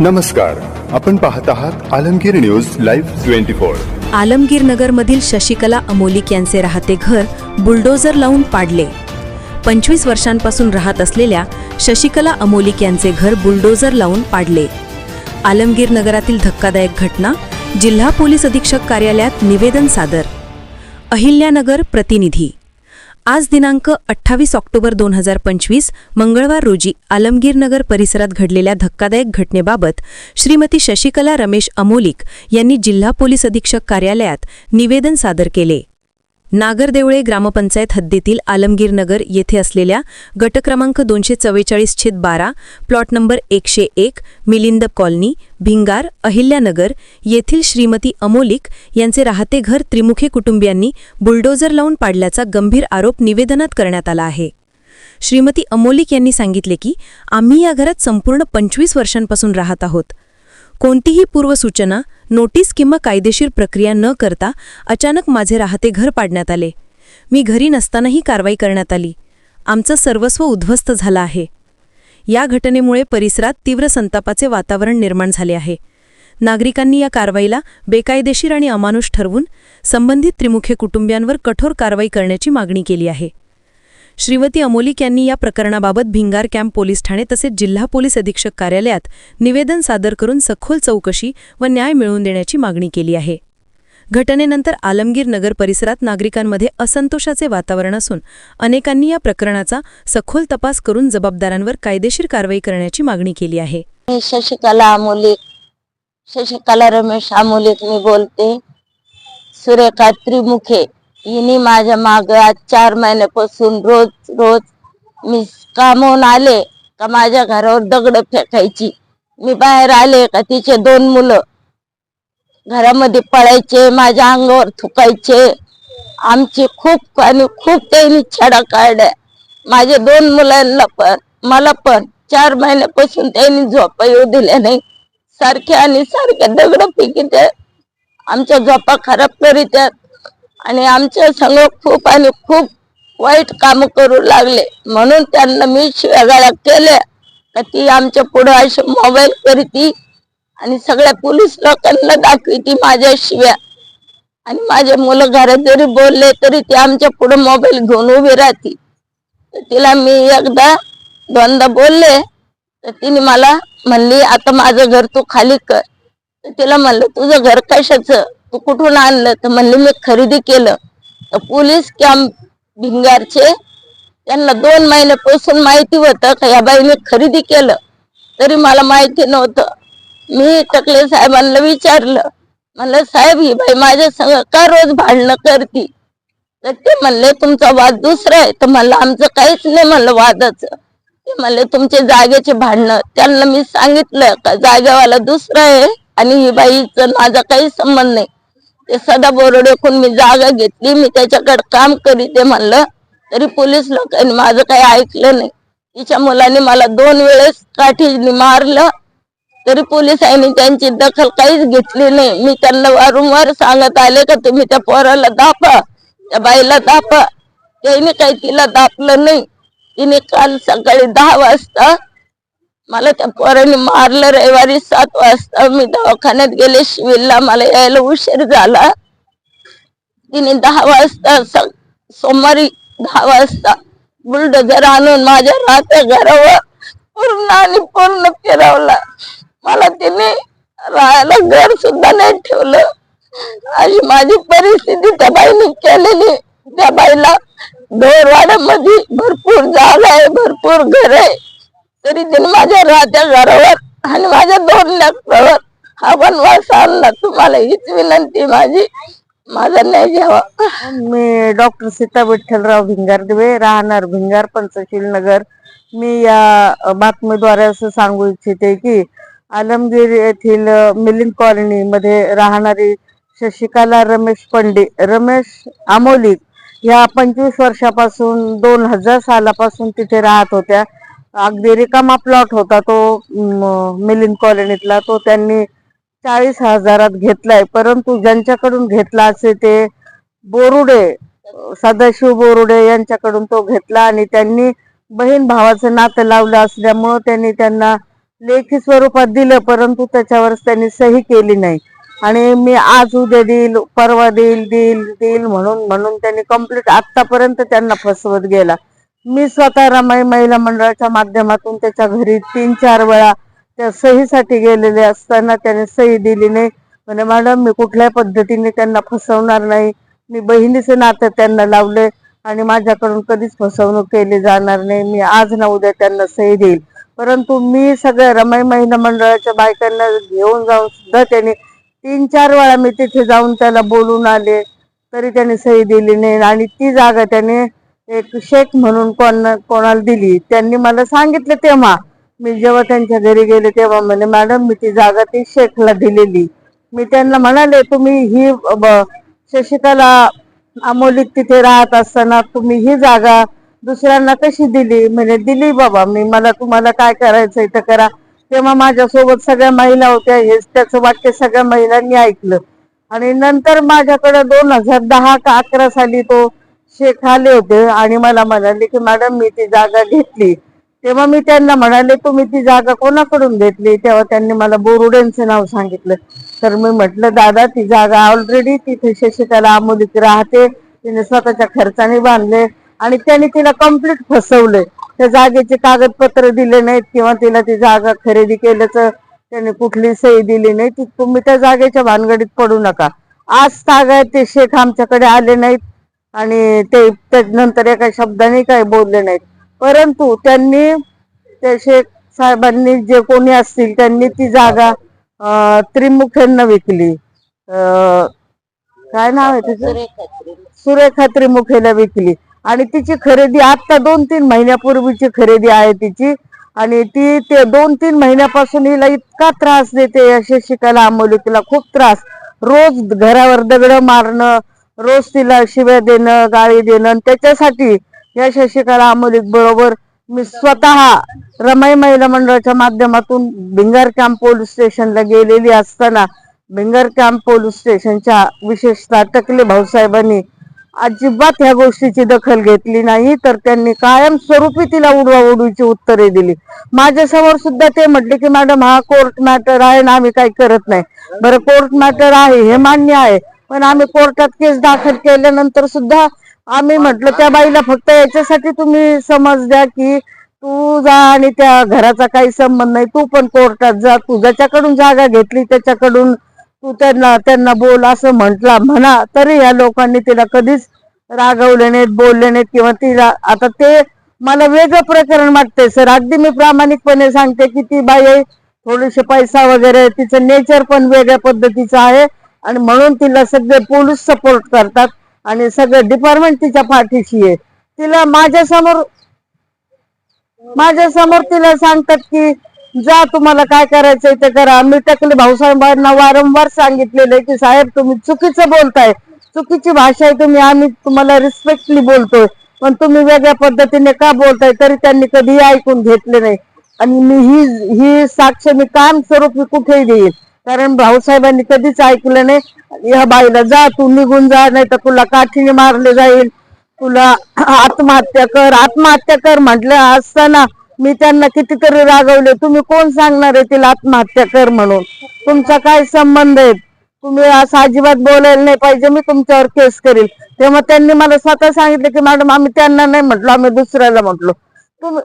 नमस्कार. आपण पाहत आहात Alamgir news live twenty four. Alamgir नगरमधील शशिकला अमोलिक यांचे राहते घर बुलडोझर लावून पाडले. पंचवीस वर्षांपासून राहत असलेल्या शशिकला अमोलिक यांचे घर बुलडोझर लावून पाडले. आलमगीर नगरातील धक्कादायक घटना जिल्हा पोलीस अधीक्षक कार्यालयात निवेदन सादर. अहिल्यानगर प्रतिनिधी आज दिनांक अठ्ठावीस ऑक्टोबर दोन हजार पंचवीस मंगळवार रोजी आलमगीरनगर परिसरात घडलेल्या धक्कादायक घटनेबाबत श्रीमती शशिकला रमेश अमोलिक यांनी जिल्हा पोलीस अधीक्षक कार्यालयात निवेदन सादर केले. नागरदेवळे ग्रामपंचायत हद्दीतील आलमगीर नगर येथे असलेल्या गट क्रमांक दोनशे चव्वेचाळीस छेद बारा प्लॉट नंबर एकशे एक मिलिंद कॉलनी भिंगार अहिल्यानगर येथील श्रीमती अमोलिक यांचे राहते घर त्रिमुखे कुटुंबियांनी बुलडोझर लावून पाडल्याचा गंभीर आरोप निवेदनात करण्यात आला आहे. श्रीमती अमोलिक यांनी सांगितले की आम्ही या घरात संपूर्ण पंचवीस वर्षांपासून राहत आहोत. कोणतीही पूर्वसूचना नोटीस किंवा कायदेशीर प्रक्रिया न करता अचानक माझे राहते घर पाडण्यात आले. मी घरी नसतानाही कारवाई करण्यात आली. आमचं सर्वस्व उद्ध्वस्त झालं आहे. या घटनेमुळे परिसरात तीव्र संतापाचे वातावरण निर्माण झाले आहे. नागरिकांनी या कारवाईला बेकायदेशीर आणि अमानुष ठरवून संबंधित त्रिमुखे कुटुंबियांवर कठोर कारवाई करण्याची मागणी केली आहे. श्रीमती अमोलिक यांनी या प्रकरणाबाबत भिंगार कॅम्प पोलीस ठाणे तसेच जिल्हा पोलीस अधीक्षक कार्यालयात निवेदन सादर करून सखोल चौकशी व न्याय मिळवून देण्याची मागणी केली आहे. घटनेनंतर आलमगीर नगर परिसरात नागरिकांमध्ये असंतोषाचे वातावरण असून अनेकांनी या प्रकरणाचा सखोल तपास करून जबाबदारांवर कायदेशीर कारवाई करण्याची मागणी केली आहे. मी शशिकला अमोलिक शशिकला रमेश अमोलिक मी बोलते. सुरेखा त्रिमुखे हिने माझ्या माग आज चार महिन्यापासून रोज रोज मी कामून आले का माझ्या घरावर दगड फेकायची. मी बाहेर आले का तिचे दोन मुलं घरामध्ये पळायचे माझ्या अंगावर थुकायचे. आमची खूप आणि खूप त्यांनी छडा काढल्या. माझ्या दोन मुलांना पण मला पण चार महिन्यापासून त्यांनी झोपा येऊ दिल्या नाही. सारखे आणि सारखे दगड फेकी आमच्या झोपा खराब करीतात आणि आमच्या संग खूप आणि खूप वाईट काम करू लागले. म्हणून त्यांना मी शिव्या केल्या. का ती आमच्या पुढे अशी मोबाईल करती आणि सगळ्या पोलीस लोकांना दाखवती माझ्या शिव्या. आणि माझे मुलं घरात जरी बोलले तरी ते आमच्या पुढे मोबाईल घेऊन उभी राहती. तर तिला मी एकदा दोनदा बोलले तर तिने मला म्हणली आता माझं घर तू खाली कर. तिला म्हणलं तुझं घर कशाचं? तू कुठून आणलं? तर म्हणले मी खरेदी केलं. तर पोलीस कॅम्प भिंगारचे त्यांना दोन महिन्यापासून माहिती होतं का या बाई मी खरेदी केलं. तरी मला माहिती नव्हतं. मी टकले साहेबांना विचारलं. म्हणलं साहेब ही बाई माझ्या संग का रोज भांडणं करती? तर ते म्हणले तुमचा वाद दुसरा आहे. तर म्हणलं आमचं काहीच नाही म्हणलं वादाचं. ते म्हणले तुमचे जागेचे भांडणं. त्यांना मी सांगितलं का जागेवाला दुसरा आहे आणि ही बाईचं माझा काही संबंध नाही. ते सदा बोरडेकून मी जागा घेतली मी त्याच्याकडे काम करीते म्हणलं तरी पोलीस लोकांनी माझं काही ऐकलं नाही. तिच्या मुलाने मला दोन वेळेस काठीने मारलं तरी पोलिसांनी त्यांची दखल काहीच घेतली नाही. मी त्यांना वारंवार सांगत आले का तुम्ही त्या पोराला दापा त्या बाईला दापा त्याने काही तिला दापलं नाही. तिने काल सकाळी दहा वाजता मला त्या पोराने मारलं रविवारी सात वाजता. मी दवाखान्यात गेले शिविरला मला यायला उशीर झाला. तिने दहा वाजता सोमवारी दहा वाजता बुलडोजर आणून माझ्या राहत्या घरावर पूर्ण आणि पूर्ण फिरवला. मला तिने राहायला घर सुद्धा नाही ठेवलं. अशी माझी परिस्थिती त्या बाईने केलेली. त्या बाईला ढोरवाड्यामध्ये भरपूर जागा आहे भरपूर घर आहे. तरी तिने माझ्या राहत्या घरावर आणि माझ्या दोन लेकरावर हा वनवास आणला. तुम्हाला हीच विनंती माझी. माझा न्याय घ्यावा. मी डॉक्टर सीता विठ्ठलराव भिंगारदिवे राहणार भिंगार पंचशील नगर. मी या बातमीद्वारे असं सांगू इच्छिते की आलमगीर येथील मिलिंद कॉलनी मध्ये राहणारी शशिकला रमेश पंडे रमेश आमोलिक या पंचवीस वर्षापासून दोन हजार सालापासून तिथे राहत होत्या. अगदी रिकामा प्लॉट होता तो मिलिंद कॉलनीतला. तो त्यांनी चाळीस हजारात घेतलाय. परंतु ज्यांच्याकडून घेतला असे ते बोरुडे सदाशिव बोरुडे यांच्याकडून तो घेतला आणि त्यांनी बहीण भावाचं नातं लावलं असल्यामुळं त्यांनी त्यांना लेखी स्वरूपात दिलं परंतु त्याच्यावर त्यांनी सही केली नाही. आणि मी आज उद्या देईल परवा देईल देईल देईल म्हणून म्हणून त्यांनी कंप्लीट आतापर्यंत त्यांना फसवत गेला. मी स्वतः रमाई महिला मंडळाच्या माध्यमातून त्याच्या घरी तीन चार वेळा त्या सहीसाठी गेलेले असताना त्याने सही दिली नाही. म्हणे मॅडम मी कुठल्याही पद्धतीने त्यांना फसवणार नाही. मी बहिणीचे नातं त्यांना लावले आणि माझ्याकडून कधीच फसवणूक केली जाणार नाही. मी आज ना उद्या त्यांना सही देईल. परंतु मी सगळ्या रमाई महिला मंडळाच्या बायकांना घेऊन जाऊन सुद्धा त्याने तीन चार वेळा मी तिथे जाऊन त्याला बोलून आले. तरी त्याने सही दिली नाही आणि ती जागा त्याने एक शेख म्हणून कोण कोणाला दिली त्यांनी मला सांगितलं तेव्हा. मी जेव्हा त्यांच्या घरी गेले तेव्हा म्हणे मॅडम मी ती जागा ती शेखला दिलेली. मी त्यांना म्हणाले तुम्ही ही शशिकला अमोलीत तिथे राहत असताना तुम्ही ही जागा दुसऱ्यांना कशी दिली? म्हणजे दिली बाबा मी मला तुम्हाला काय करायचं इथं करा. तेव्हा माझ्यासोबत सगळ्या महिला होत्या हेच त्याचं वाक्य सगळ्या महिलांनी ऐकलं. आणि नंतर माझ्याकडे दोन हजार दहा का अकरा साली तो शेख आले होते आणि मला म्हणाले की मॅडम मी ती जागा घेतली. तेव्हा मी त्यांना म्हणाले तुम्ही ती जागा कोणाकडून घेतली? तेव्हा त्यांनी मला बोरुडेंचं नाव सांगितलं. तर मी म्हटलं दादा ती जागा ऑलरेडी तिथे शशिकला आमोदीत राहते. तिने स्वतःच्या खर्चाने बांधले आणि त्यांनी तिला कंप्लीट फसवले त्या जागेचे कागदपत्र दिले नाहीत किंवा तिला ती जागा खरेदी केल्याचं त्यांनी कुठली सही दिली नाही ती तुम्ही त्या जागेच्या भानगडीत पडू नका. आज तागायत ते शेख आमच्याकडे आले नाहीत. आणि ते त्यानंतर एका शब्दाने काही बोलले नाहीत. परंतु त्यांनी त्या शेख साहेबांनी जे कोणी असतील त्यांनी ती जागा अं, त्रिमुखेंना विकली. अं, काय नाव आहे तिचं? सुरेखा त्रिमुखेला विकली. आणि तिची खरेदी आता दोन तीन महिन्यापूर्वीची खरेदी आहे तिची. आणि ती ते दोन तीन महिन्यापासून हिला इतका त्रास देते या शिक्षिकाला अमोलिकेला खूप त्रास. रोज घरावर दगड मारणं रोज तिला शिव्या देणं गाळी देणं त्याच्यासाठी या शशिकला अमोलिक बरोबर मी स्वतः रमाई महिला मंडळाच्या माध्यमातून भिंगार कॅम्प पोलीस स्टेशनला गेलेली असताना भिंगार कॅम्प पोलीस स्टेशनच्या विशेषतः टकले भाऊसाहेबांनी अजिबात ह्या गोष्टीची दखल घेतली नाही तर त्यांनी कायम स्वरूपी तिला उडवाउडवीची उत्तरे दिली. माझ्यासमोर सुद्धा ते म्हटले की मॅडम हा कोर्ट मॅटर आहे ना आम्ही काही करत नाही. बरं कोर्ट मॅटर आहे हे मान्य आहे. पण आम्ही कोर्टात केस दाखल केल्यानंतर सुद्धा आम्ही म्हटलं त्या बाईला फक्त याच्यासाठी तुम्ही समज द्या की तू जा आणि त्या घराचा काही संबंध नाही तू पण कोर्टात जा तू ज्याच्याकडून जागा घेतली त्याच्याकडून तू त्यांना त्यांना बोल असं म्हटला म्हणा तरी या लोकांनी तिला कधीच रागवले नाहीत बोलले नाहीत किंवा तिला आता ते मला वेगळं प्रकरण वाटतंय सर. अगदी मी प्रामाणिकपणे सांगते की ती बाई आहे, थोडेसे पैसा वगैरे तिचं नेचर पण वेगळ्या पद्धतीचं आहे. आणि म्हणून तिला सगळे पोलीस सपोर्ट करतात आणि सगळं डिपार्टमेंट तिच्या पाठीशी आहे. तिला माझ्यासमोर माझ्यासमोर तिला सांगतात की जा तुम्हाला काय करायचंय ते करा. मी टकले भाऊसाहेबांना वारंवार सांगितलेलं आहे की साहेब तुम्ही चुकीचं बोलताय. चुकीची भाषा आहे तुम्ही. आम्ही तुम्हाला रिस्पेक्टली बोलतोय. पण तुम्ही वेगळ्या पद्धतीने का बोलताय तरी त्यांनी कधीही ऐकून घेतले नाही. आणि मी ही ही साक्ष मी कायम स्वरूपी कुठेही देईल कारण भाऊसाहेबांनी कधीच ऐकलं नाही. या बाईला जा तू निघून जा नाही तर तुला काठीने मारले जाईल. तुला आत्महत्या कर आत्महत्या कर म्हटलं असताना मी त्यांना कितीतरी रागवले. तुम्ही कोण सांगणार आहे तिला आत्महत्या कर म्हणून? तुमचा काय संबंध आहे? तुम्ही असं अजिबात बोलायला नाही पाहिजे मी तुमच्यावर केस करील. तेव्हा त्यांनी मला स्वतः सांगितलं की मॅडम आम्ही त्यांना नाही म्हटलो आम्ही दुसऱ्याला म्हटलो. तुम्ही